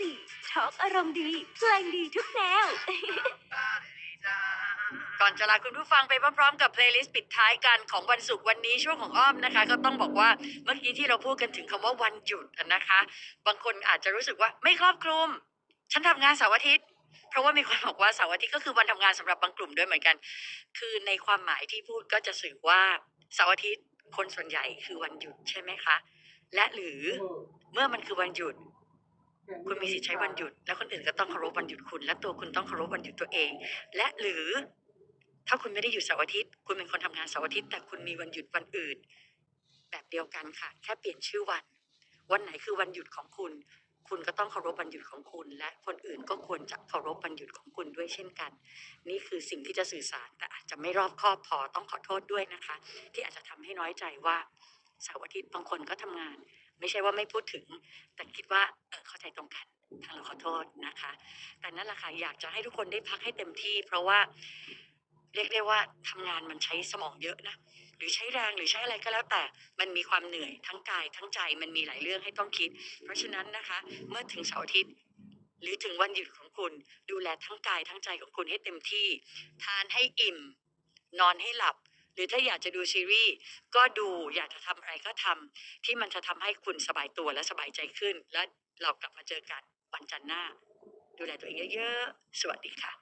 94ทอกอารมณ์ดีเพลงดีทุกแนว ก่อนจะลาคุณผู้ฟังไปพร้อมๆกับเพลย์ลิสต์ปิดท้ายกันของวันศุกร์วันนี้ช่วงของอ้อมนะคะ ก็ต้องบอกว่าเมื่อกี้ที่เราพูดกันถึงคำว่าวันหยุดนะคะ บางคนอาจจะรู้สึกว่าไม่ครอบคลุม ฉันทำงานเสาร์อาทิตย์เพราะว่ามีคนบอกว่าเสาร์อาทิตย์ก็คือวันทำงานสำหรับบางกลุ่มด้วยเหมือนกัน คือในความหมายที่พูดก็จะสื่อว่าเสาร์อาทิตย์คนส่วนใหญ่คือวันหยุดใช่ไหมคะ และหรือเมื่อมันคือวันหยุด คุณมีสิทธิ์ใช้วันหยุด แล้วคนอื่นก็ต้องเคารพวันหยุดคุณ และตัวคุณต้องเคารพวันหยุดตัวเอง และหรือ ถ้าคุณไม่ได้หยุดเสาร์อาทิตย์ คุณเป็นคนทำงานเสาร์อาทิตย์แต่คุณมีวันหยุดวันอื่น แบบเดียวกันค่ะ แค่เปลี่ยนชื่อวัน วันไหนคือวันหยุดของคุณ คุณก็ต้องเคารพวันหยุดของคุณ และคนอื่นก็ควรจะเคารพวันหยุดของคุณด้วยเช่นกัน นี่คือสิ่งที่จะสื่อสารแต่อาจจะไม่รอบคอบพอต้องขอโทษด้วยนะคะ ที่อาจจะทำให้น้อยใจว่าเสาร์อาทิตย์บางคนก็ทำงาน ไม่ใช่ว่าไม่พูดถึง แต่คิดว่าเออเข้าใจตรงกันทางเราขอโทษนะคะ แต่นั่นแหละค่ะอยากจะให้ทุกคนได้พักให้เต็มที่ เพราะว่าเรียกได้ว่าทำงานมันใช้สมองเยอะนะหรือใช้แรงหรือใช้อะไรก็แล้วแต่ มันมีความเหนื่อยทั้งกายทั้งใจมันมีหลายเรื่องให้ต้องคิด เพราะฉะนั้นนะคะ เมื่อถึงเสาร์อาทิตย์หรือถึงวันหยุดของคุณดูแลทั้งกายทั้งใจของคุณให้เต็มที่ ทานให้อิ่ม นอนให้หลับ หรือถ้าอยากจะดูซีรีส์ก็ดูอยากจะทำอะไรก็ทำที่มันจะทำให้คุณสบายตัวและสบายใจขึ้น และเรากลับมาเจอกันวันจันทร์หน้า ดูแลตัวเองเยอะๆ สวัสดีค่ะ